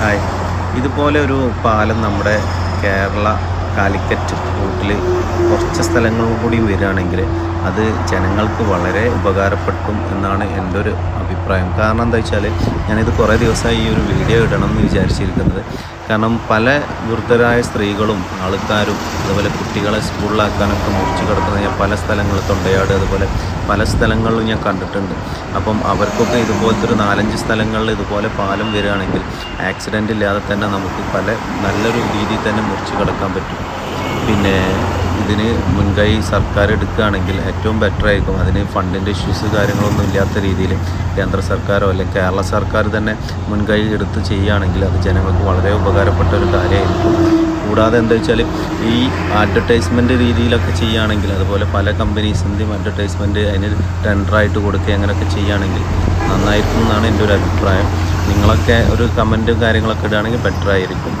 Hi. ഇതുപോലെ ഒരു പാലം നമ്മുടെ കേരള കാലിക്കറ്റ് റൂട്ടിൽ കുറച്ച് സ്ഥലങ്ങളും കൂടി വരികയാണെങ്കിൽ അത് ജനങ്ങൾക്ക് വളരെ ഉപകാരപ്പെടും എന്നാണ് എന്റെ ഒരു അഭിപ്രായം. കാരണം എന്താ വെച്ചാൽ ഞാനിത് കുറേ ദിവസമായി ഈ ഒരു വീഡിയോ ഇടണം എന്ന് വിചാരിച്ചിരിക്കുന്നത്. കാരണം പല വൃദ്ധരായ സ്ത്രീകളും ആൾക്കാരും അതുപോലെ കുട്ടികളെ സ്കൂളിലാക്കാനൊക്കെ മുറിച്ച് കിടക്കുന്ന ഞാൻ പല സ്ഥലങ്ങളിൽ തൊണ്ടയാട് അതുപോലെ പല സ്ഥലങ്ങളിലും ഞാൻ കണ്ടിട്ടുണ്ട്. അപ്പം അവർക്കൊക്കെ ഇതുപോലത്തെ ഒരു നാലഞ്ച് സ്ഥലങ്ങളിൽ ഇതുപോലെ പാലം വരികയാണെങ്കിൽ ആക്സിഡന്റ് ഇല്ലാതെ തന്നെ നമുക്ക് പല നല്ലൊരു രീതിയിൽ തന്നെ മുറിച്ച് കിടക്കാൻ പറ്റും. പിന്നെ ഇതിന് മുൻകൈ സർക്കാർ എടുക്കുകയാണെങ്കിൽ ഏറ്റവും ബെറ്റർ ആയിരിക്കും. അതിന് ഫണ്ടിന്റെ ഇഷ്യൂസ് കാര്യങ്ങളൊന്നും ഇല്ലാത്ത രീതിയിൽ കേന്ദ്ര സർക്കാരോ അല്ലെങ്കിൽ കേരള സർക്കാർ തന്നെ മുൻകൈ എടുത്ത് ചെയ്യുകയാണെങ്കിൽ അത് ജനങ്ങൾക്ക് വളരെ ഉപകാരപ്പെട്ട ഒരു കാര്യമായിരിക്കും. കൂടാതെ എന്താ വെച്ചാൽ ഈ അഡ്വർടൈസ്മെന്റ് രീതിയിലൊക്കെ ചെയ്യുകയാണെങ്കിൽ അതുപോലെ പല കമ്പനീസിന്റെയും അഡ്വർടൈസ്മെന്റ് അതിന് ടെൻഡറായിട്ട് കൊടുക്കുക അങ്ങനെയൊക്കെ ചെയ്യുകയാണെങ്കിൽ നന്നായിരിക്കും എന്നാണ് എന്റെ ഒരു അഭിപ്രായം. നിങ്ങളൊക്കെ ഒരു കമന്റും കാര്യങ്ങളൊക്കെ ഇടുകയാണെങ്കിൽ ബെറ്റർ ആയിരിക്കും.